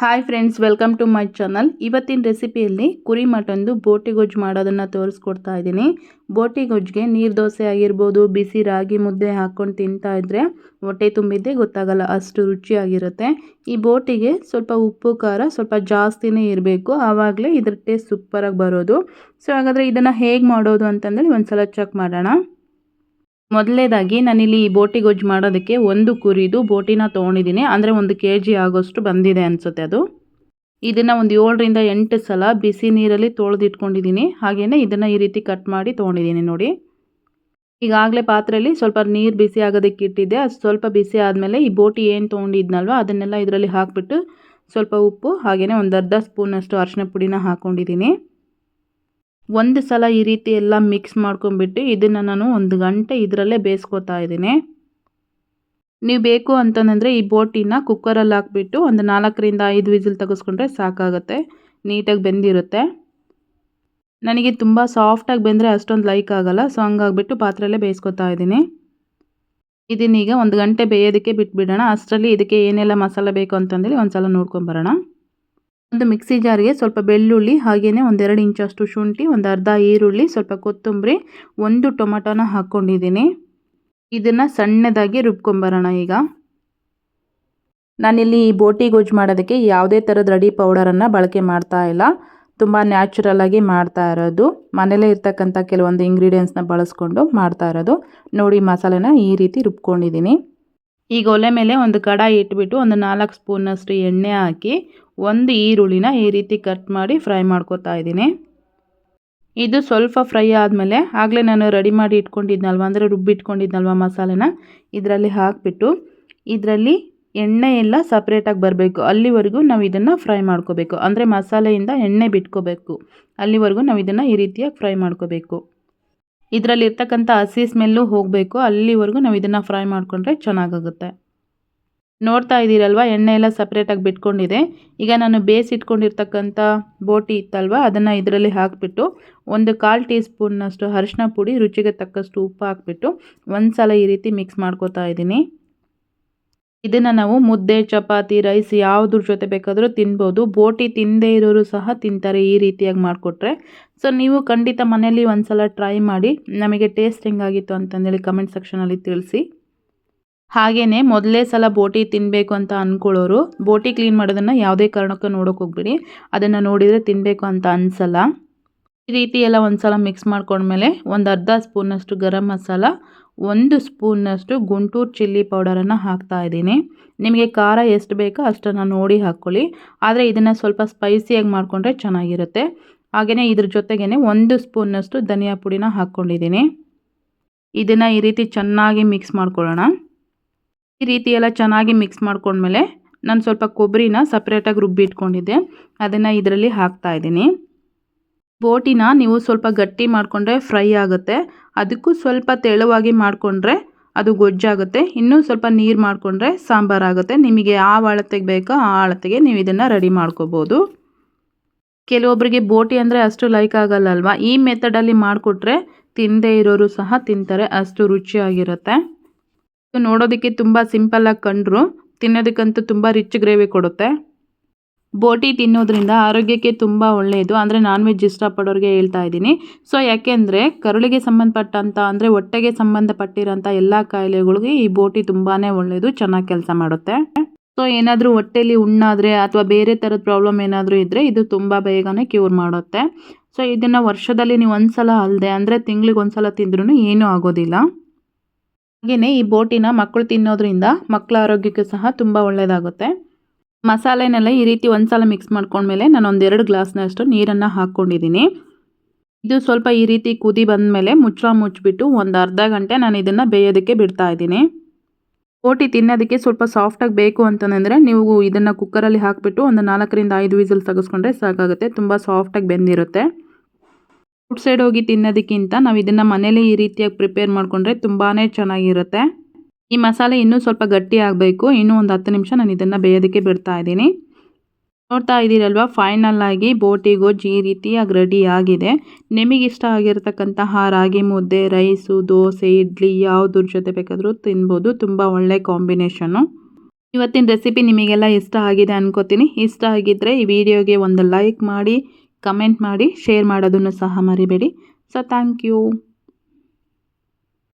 Hi friends welcome to my channel ಇವತ್ತಿನ ರೆಸಿಪಿಯಲ್ಲಿ ಕುರಿ ಮಟನ್ದು ಬೋಟಿ ಗೊಜ್ಜು ಮಾಡೋದನ್ನು ತೋರಿಸ್ಕೊಡ್ತಾ ಇದ್ದೀನಿ. ಬೋಟಿ ಗೊಜ್ಜಿಗೆ ನೀರು ದೋಸೆ ಆಗಿರ್ಬೋದು, ಬಿಸಿ ರಾಗಿ ಮುದ್ದೆ ಹಾಕ್ಕೊಂಡು ತಿಂತಾ ಇದ್ದರೆ ಹೊಟ್ಟೆ ತುಂಬಿದ್ದೆ ಗೊತ್ತಾಗಲ್ಲ, ಅಷ್ಟು ರುಚಿಯಾಗಿರುತ್ತೆ. ಈ ಬೋಟಿಗೆ ಸ್ವಲ್ಪ ಉಪ್ಪು, ಖಾರ ಸ್ವಲ್ಪ ಜಾಸ್ತಿನೇ ಇರಬೇಕು. ಆವಾಗಲೇ ಇದ್ರ ಟೇಸ್ಟ್ ಸೂಪರಾಗಿ ಬರೋದು. ಸೊ ಹಾಗಾದರೆ ಇದನ್ನು ಹೇಗೆ ಮಾಡೋದು ಅಂತಂದೇಳಿ ಒಂದು ಸಲ ಚೆಕ್ ಮಾಡೋಣ. ಮೊದಲನೇದಾಗಿ ನಾನಿಲ್ಲಿ ಈ ಬೋಟಿ ಗೊಜ್ಜು ಮಾಡೋದಕ್ಕೆ ಒಂದು ಕುರಿದು ಬೋಟಿನ ತೊಗೊಂಡಿದ್ದೀನಿ. ಅಂದರೆ ಒಂದು ಕೆ ಜಿ ಆಗೋಷ್ಟು ಬಂದಿದೆ ಅನಿಸುತ್ತೆ ಅದು. ಇದನ್ನು ಒಂದು ಏಳರಿಂದ ಎಂಟು ಸಲ ಬಿಸಿ ನೀರಲ್ಲಿ ತೊಳೆದಿಟ್ಕೊಂಡಿದ್ದೀನಿ. ಹಾಗೆಯೇ ಇದನ್ನು ಈ ರೀತಿ ಕಟ್ ಮಾಡಿ ತೊಗೊಂಡಿದ್ದೀನಿ ನೋಡಿ. ಈಗಾಗಲೇ ಪಾತ್ರೆಯಲ್ಲಿ ಸ್ವಲ್ಪ ನೀರು ಬಿಸಿ ಆಗೋದಕ್ಕೆ ಇಟ್ಟಿದ್ದೆ. ಅದು ಸ್ವಲ್ಪ ಬಿಸಿ ಆದಮೇಲೆ ಈ ಬೋಟಿ ಏನು ತೊಗೊಂಡಿದ್ನಲ್ವ, ಅದನ್ನೆಲ್ಲ ಇದರಲ್ಲಿ ಹಾಕಿಬಿಟ್ಟು ಸ್ವಲ್ಪ ಉಪ್ಪು ಹಾಗೆಯೇ ಒಂದು ಅರ್ಧ ಸ್ಪೂನಷ್ಟು ಅರಿಶಿನ ಪುಡಿನ ಹಾಕ್ಕೊಂಡಿದ್ದೀನಿ ಒಂದು ಸಲ ಈ ರೀತಿ ಎಲ್ಲ ಮಿಕ್ಸ್ ಮಾಡ್ಕೊಂಬಿಟ್ಟು ಇದನ್ನು ನಾನು ಒಂದು ಗಂಟೆ ಇದರಲ್ಲೇ ಬೇಯಿಸ್ಕೊತಾ ಇದ್ದೀನಿ. ನೀವು ಬೇಕು ಅಂತಂದರೆ ಈ ಬೋಟಿನ ಕುಕ್ಕರಲ್ಲಿ ಹಾಕ್ಬಿಟ್ಟು ಒಂದು ನಾಲ್ಕರಿಂದ ಐದು ವಿಸಿಲ್ ತೆಗೆಸ್ಕೊಂಡ್ರೆ ಸಾಕಾಗುತ್ತೆ, ನೀಟಾಗಿ ಬೆಂದಿರುತ್ತೆ. ನನಗೆ ತುಂಬ ಸಾಫ್ಟಾಗಿ ಬೆಂದರೆ ಅಷ್ಟೊಂದು ಲೈಕ್ ಆಗೋಲ್ಲ ಸೊ ಹಂಗಾಗ್ಬಿಟ್ಟು ಪಾತ್ರೆಯಲ್ಲೇ ಬೇಯಿಸ್ಕೊತಾ ಇದ್ದೀನಿ. ಇದನ್ನೀಗ ಒಂದು ಗಂಟೆ ಬೇಯೋದಕ್ಕೆ ಬಿಟ್ಬಿಡೋಣ, ಅಷ್ಟರಲ್ಲಿ ಇದಕ್ಕೆ ಏನೆಲ್ಲ ಮಸಾಲೆ ಬೇಕು ಅಂತಂದೇಳಿ ಒಂದು ಸಲ ನೋಡ್ಕೊಂಬರೋಣ ಒಂದು ಮಿಕ್ಸಿ ಜಾರಿಗೆ ಸ್ವಲ್ಪ ಬೆಳ್ಳುಳ್ಳಿ ಹಾಗೆಯೇ ಒಂದೆರಡು ಇಂಚಷ್ಟು ಶುಂಠಿ, ಒಂದು ಅರ್ಧ ಈರುಳ್ಳಿ, ಸ್ವಲ್ಪ ಕೊತ್ತಂಬರಿ, ಒಂದು ಟೊಮಟೊನ ಹಾಕ್ಕೊಂಡಿದ್ದೀನಿ. ಇದನ್ನು ಸಣ್ಣದಾಗಿ ರುಬ್ಕೊಂಬರೋಣ ಈಗ. ನಾನಿಲ್ಲಿ ಈ ಬೋಟಿ ಗೊಜ್ಜು ಮಾಡೋದಕ್ಕೆ ಯಾವುದೇ ಥರದ ರೆಡಿ ಪೌಡರನ್ನು ಬಳಕೆ ಮಾಡ್ತಾ ಇಲ್ಲ. ತುಂಬ ನ್ಯಾಚುರಲಾಗಿ ಮಾಡ್ತಾ ಇರೋದು. ಮನೇಲೇ ಇರ್ತಕ್ಕಂಥ ಕೆಲವೊಂದು ಇಂಗ್ರೀಡಿಯೆಂಟ್ಸ್ನ ಬಳಸ್ಕೊಂಡು ಮಾಡ್ತಾ ಇರೋದು. ನೋಡಿ ಮಸಾಲೆನ ಈ ರೀತಿ ರುಬ್ಕೊಂಡಿದ್ದೀನಿ. ಈಗ ಒಲೆ ಮೇಲೆ ಒಂದು ಕಡಾಯಿ ಇಟ್ಬಿಟ್ಟು ಒಂದು ನಾಲ್ಕು ಸ್ಪೂನಷ್ಟು ಎಣ್ಣೆ ಹಾಕಿ ಒಂದು ಈರುಳ್ಳಿನ ಈ ರೀತಿ ಕಟ್ ಮಾಡಿ ಫ್ರೈ ಮಾಡ್ಕೋತಾ ಇದ್ದೀನಿ. ಇದು ಸ್ವಲ್ಪ ಫ್ರೈ ಆದಮೇಲೆ ಆಗಲೇ ನಾನು ರೆಡಿ ಮಾಡಿ ಇಟ್ಕೊಂಡಿದ್ನಲ್ವ, ಅಂದರೆ ರುಬ್ಬಿಟ್ಕೊಂಡಿದ್ನಲ್ವ ಮಸಾಲೆನ, ಇದರಲ್ಲಿ ಹಾಕಿಬಿಟ್ಟು ಇದರಲ್ಲಿ ಎಣ್ಣೆ ಎಲ್ಲ ಸಪ್ರೇಟಾಗಿ ಬರಬೇಕು. ಅಲ್ಲಿವರೆಗೂ ನಾವು ಇದನ್ನು ಫ್ರೈ ಮಾಡ್ಕೋಬೇಕು. ಅಂದರೆ ಮಸಾಲೆಯಿಂದ ಎಣ್ಣೆ ಬಿಟ್ಕೋಬೇಕು. ಅಲ್ಲಿವರೆಗೂ ನಾವು ಇದನ್ನು ಈ ರೀತಿಯಾಗಿ ಫ್ರೈ ಮಾಡ್ಕೋಬೇಕು. ಇದರಲ್ಲಿರ್ತಕ್ಕಂಥ ಹಸಿ ಸ್ಮೆಲ್ಲು ಹೋಗಬೇಕು. ಅಲ್ಲಿವರೆಗೂ ನಾವು ಇದನ್ನು ಫ್ರೈ ಮಾಡಿಕೊಂಡ್ರೆ ಚೆನ್ನಾಗಾಗುತ್ತೆ. ನೋಡ್ತಾ ಇದ್ದೀರಲ್ವ? ಎಣ್ಣೆ ಎಲ್ಲ ಸಪ್ರೇಟಾಗಿ ಬಿಟ್ಕೊಂಡಿದೆ. ಈಗ ನಾನು ಬೇಯಿಸಿಟ್ಕೊಂಡಿರ್ತಕ್ಕಂಥ ಬೋಟಿ ಇತ್ತಲ್ವ? ಅದನ್ನು ಇದರಲ್ಲಿ ಹಾಕಿಬಿಟ್ಟು ಒಂದು ಕಾಲು ಟೀ ಸ್ಪೂನ್ನಷ್ಟು ಅರಿಶಿನ ಪುಡಿ, ರುಚಿಗೆ ತಕ್ಕಷ್ಟು ಉಪ್ಪು ಹಾಕಿಬಿಟ್ಟು ಒಂದು ಸಲ ಈ ರೀತಿ ಮಿಕ್ಸ್ ಮಾಡ್ಕೋತಾ ಇದ್ದೀನಿ. ಇದನ್ನು ನಾವು ಮುದ್ದೆ, ಚಪಾತಿ ರೈಸ್ ಯಾವುದ್ರ ಜೊತೆ ಬೇಕಾದರೂ ತಿನ್ಬೋದು. ಬೋಟಿ ತಿಂದೇ ಇರೋರು ಸಹ ತಿಂತಾರೆ ಈ ರೀತಿಯಾಗಿ ಮಾಡಿಕೊಟ್ರೆ. ಸೊ ನೀವು ಖಂಡಿತ ಮನೇಲಿ ಒಂದು ಸಲ ಟ್ರೈ ಮಾಡಿ. ನಮಗೆ ಟೇಸ್ಟ್ ಹೆಂಗಾಗಿತ್ತು ಅಂತಂದೇಳಿ ಕಮೆಂಟ್ ಸೆಕ್ಷನಲ್ಲಿ ತಿಳಿಸಿ. ಹಾಗೆಯೇ ಮೊದಲೇ ಸಲ ಬೋಟಿ ತಿನ್ನಬೇಕು ಅಂತ ಅಂದ್ಕೊಳ್ಳೋರು ಬೋಟಿ ಕ್ಲೀನ್ ಮಾಡೋದನ್ನು ಯಾವುದೇ ಕಾರಣಕ್ಕೂ ನೋಡೋಕೆ ಹೋಗ್ಬಿಡಿ. ಅದನ್ನು ನೋಡಿದರೆ ತಿನ್ನಬೇಕು ಅಂತ ಅನ್ಸಲ್ಲ. ಈ ರೀತಿ ಎಲ್ಲ ಒಂದು ಸಲ ಮಿಕ್ಸ್ ಮಾಡ್ಕೊಂಡ್ಮೇಲೆ ಒಂದು ಅರ್ಧ ಸ್ಪೂನಷ್ಟು ಗರಂ ಮಸಾಲ, ಒಂದು ಸ್ಪೂನ್ನಷ್ಟು ಗುಂಟೂರು ಚಿಲ್ಲಿ ಪೌಡರನ್ನು ಹಾಕ್ತಾ ಇದ್ದೀನಿ. ನಿಮಗೆ ಖಾರ ಎಷ್ಟು ಬೇಕೋ ಅಷ್ಟನ್ನು ನೋಡಿ ಹಾಕ್ಕೊಳ್ಳಿ. ಆದರೆ ಇದನ್ನು ಸ್ವಲ್ಪ ಸ್ಪೈಸಿಯಾಗಿ ಮಾಡಿಕೊಂಡ್ರೆ ಚೆನ್ನಾಗಿರುತ್ತೆ. ಹಾಗೆಯೇ ಇದ್ರ ಜೊತೆಗೇ ಒಂದು ಸ್ಪೂನ್ನಷ್ಟು ಧನಿಯಾ ಪುಡಿನ ಹಾಕ್ಕೊಂಡಿದ್ದೀನಿ. ಇದನ್ನು ಈ ರೀತಿ ಚೆನ್ನಾಗಿ ಮಿಕ್ಸ್ ಮಾಡ್ಕೊಳ್ಳೋಣ. ಈ ರೀತಿ ಎಲ್ಲ ಚೆನ್ನಾಗಿ ಮಿಕ್ಸ್ ಮಾಡ್ಕೊಂಡ್ಮೇಲೆ ನಾನು ಸ್ವಲ್ಪ ಕೊಬ್ಬರಿನ ಸಪ್ರೇಟಾಗಿ ರುಬ್ಬಿ ಇಟ್ಕೊಂಡಿದ್ದೆ. ಅದನ್ನು ಇದರಲ್ಲಿ ಹಾಕ್ತಾ ಇದ್ದೀನಿ. ಬೋಟಿನ ನೀವು ಸ್ವಲ್ಪ ಗಟ್ಟಿ ಮಾಡಿಕೊಂಡ್ರೆ ಫ್ರೈ ಆಗುತ್ತೆ. ಅದಕ್ಕೂ ಸ್ವಲ್ಪ ತೆಳುವಾಗಿ ಮಾಡಿಕೊಂಡ್ರೆ ಅದು ಗೊಜ್ಜಾಗುತ್ತೆ. ಇನ್ನೂ ಸ್ವಲ್ಪ ನೀರು ಮಾಡಿಕೊಂಡ್ರೆ ಸಾಂಬಾರಾಗುತ್ತೆ ನಿಮಗೆ ಯಾವ ಅಳತೆಗೆ ಬೇಕೋ ಆ ಅಳತೆಗೆ ನೀವು ಇದನ್ನು ರೆಡಿ ಮಾಡ್ಕೋಬೋದು. ಕೆಲವೊಬ್ಬರಿಗೆ ಬೋಟಿ ಅಂದರೆ ಅಷ್ಟು ಲೈಕ್ ಆಗಲ್ಲ ಅಲ್ವಾ ಈ ಮೆಥಡಲ್ಲಿ ಮಾಡಿಕೊಟ್ರೆ ತಿಂದೇ ಇರೋರು ಸಹ ತಿಂತಾರೆ. ಅಷ್ಟು ರುಚಿಯಾಗಿರುತ್ತೆ. ನೋಡೋದಕ್ಕೆ ತುಂಬ ಸಿಂಪಲ್ಲಾಗಿ ಕಂಡ್ರು. ತಿನ್ನೋದಕ್ಕಂತೂ ತುಂಬ ರಿಚ್ ಗ್ರೇವಿ ಕೊಡುತ್ತೆ. ಬೋಟಿ ತಿನ್ನೋದ್ರಿಂದ ಆರೋಗ್ಯಕ್ಕೆ ತುಂಬ ಒಳ್ಳೆಯದು ಅಂದರೆ ನಾನ್ ವೆಜ್ ಇಷ್ಟಪಡೋರಿಗೆ ಹೇಳ್ತಾ ಇದ್ದೀನಿ. ಸೊ ಯಾಕೆಂದರೆ ಕರುಳಿಗೆ ಸಂಬಂಧಪಟ್ಟಂಥ ಅಂದರೆ ಹೊಟ್ಟೆಗೆ ಸಂಬಂಧಪಟ್ಟಿರೋಂಥ ಎಲ್ಲ ಕಾಯಿಲೆಗಳಿಗೆ ಈ ಬೋಟಿ ತುಂಬಾ ಒಳ್ಳೆಯದು ಚೆನ್ನಾಗಿ ಕೆಲಸ ಮಾಡುತ್ತೆ. ಸೊ ಏನಾದರೂ ಹೊಟ್ಟೆಲಿ ಉಣ್ಣಾದರೆ ಅಥವಾ ಬೇರೆ ಥರದ ಪ್ರಾಬ್ಲಮ್ ಏನಾದರೂ ಇದ್ದರೆ ಇದು ತುಂಬ ಬೇಗನೆ ಕ್ಯೂರ್ ಮಾಡುತ್ತೆ. ಸೊ ಇದನ್ನು ವರ್ಷದಲ್ಲಿ ನೀವು ಒಂದು ಸಲ ಅಲ್ಲದೆ ಅಂದರೆ ತಿಂಗ್ಳಿಗೆ ಒಂದು ಸಲ ತಿಂದ್ರೂ ಏನೂ ಆಗೋದಿಲ್ಲ. ಹಾಗೆಯೇ ಈ ಬೋಟಿನ ಮಕ್ಕಳು ತಿನ್ನೋದ್ರಿಂದ ಮಕ್ಕಳ ಆರೋಗ್ಯಕ್ಕೆ ಸಹ ತುಂಬ ಒಳ್ಳೆಯದಾಗುತ್ತೆ ಮಸಾಲೆನೆಲ್ಲ ಈ ರೀತಿ ಒಂದು ಸಲ ಮಿಕ್ಸ್ ಮಾಡ್ಕೊಂಡ್ಮೇಲೆ ನಾನು ಒಂದೆರಡು ಗ್ಲಾಸ್ನಷ್ಟು ನೀರನ್ನು ಹಾಕ್ಕೊಂಡಿದ್ದೀನಿ ಇದು ಸ್ವಲ್ಪ ಈ ರೀತಿ ಕುದಿ ಬಂದಮೇಲೆ ಮುಚ್ಚಳ ಮುಚ್ಚಿಬಿಟ್ಟು ಒಂದು ಅರ್ಧ ಗಂಟೆ ನಾನು ಇದನ್ನು ಬೇಯೋದಕ್ಕೆ ಬಿಡ್ತಾ ಇದ್ದೀನಿ. ಬೋಟಿ ತಿನ್ನೋದಕ್ಕೆ ಸ್ವಲ್ಪ ಸಾಫ್ಟಾಗಿ ಬೇಕು ಅಂತಂದರೆ ನೀವು ಇದನ್ನು ಕುಕ್ಕರಲ್ಲಿ ಹಾಕಿಬಿಟ್ಟು ಒಂದು ನಾಲ್ಕರಿಂದ ಐದು ವಿಸಿಲ್ ತೆಗೆಸ್ಕೊಂಡ್ರೆ ಸಾಕಾಗುತ್ತೆ, ತುಂಬ ಸಾಫ್ಟಾಗಿ ಬೆಂದಿರುತ್ತೆ. ಔಟ್ ಸೈಡ್ ಹೋಗಿ ತಿನ್ನೋದಕ್ಕಿಂತ ನಾವು ಇದನ್ನು ಮನೇಲಿ ಈ ರೀತಿಯಾಗಿ ಪ್ರಿಪೇರ್ ಮಾಡಿಕೊಂಡ್ರೆ ತುಂಬಾ ಚೆನ್ನಾಗಿರುತ್ತೆ. ಈ ಮಸಾಲೆ ಇನ್ನೂ ಸ್ವಲ್ಪ ಗಟ್ಟಿ ಆಗಬೇಕು. ಇನ್ನೂ ಒಂದು ಹತ್ತು ನಿಮಿಷ ನಾನು ಇದನ್ನು ಬೇಯೋದಕ್ಕೆ ಬಿಡ್ತಾ ಇದ್ದೀನಿ. ನೋಡ್ತಾ ಇದ್ದೀರಲ್ವ ಫೈನಲ್ ಆಗಿ ಬೋಟಿಗೋಜಿ ಈ ರೀತಿಯಾಗಿ ರೆಡಿ ಆಗಿದೆ. ನಿಮಗಿಷ್ಟ ಆಗಿರತಕ್ಕಂತಹ ರಾಗಿ, ಮುದ್ದೆ ರೈಸು ದೋಸೆ, ಇಡ್ಲಿ ಯಾವುದ್ರ ಜೊತೆ ಬೇಕಾದರೂ ತಿನ್ಬೋದು. ತುಂಬ ಒಳ್ಳೆ ಕಾಂಬಿನೇಷನು ಇವತ್ತಿನ ರೆಸಿಪಿ ನಿಮಗೆಲ್ಲ ಇಷ್ಟ ಆಗಿದೆ ಅನ್ಕೋತೀನಿ. ಇಷ್ಟ ಆಗಿದ್ದರೆ ಈ ವಿಡಿಯೋಗೆ ಒಂದು ಲೈಕ್ ಮಾಡಿ ಕಮೆಂಟ್ ಮಾಡಿ ಶೇರ್ ಮಾಡೋದನ್ನು ಸಹ ಮರಿಬೇಡಿ. So thank you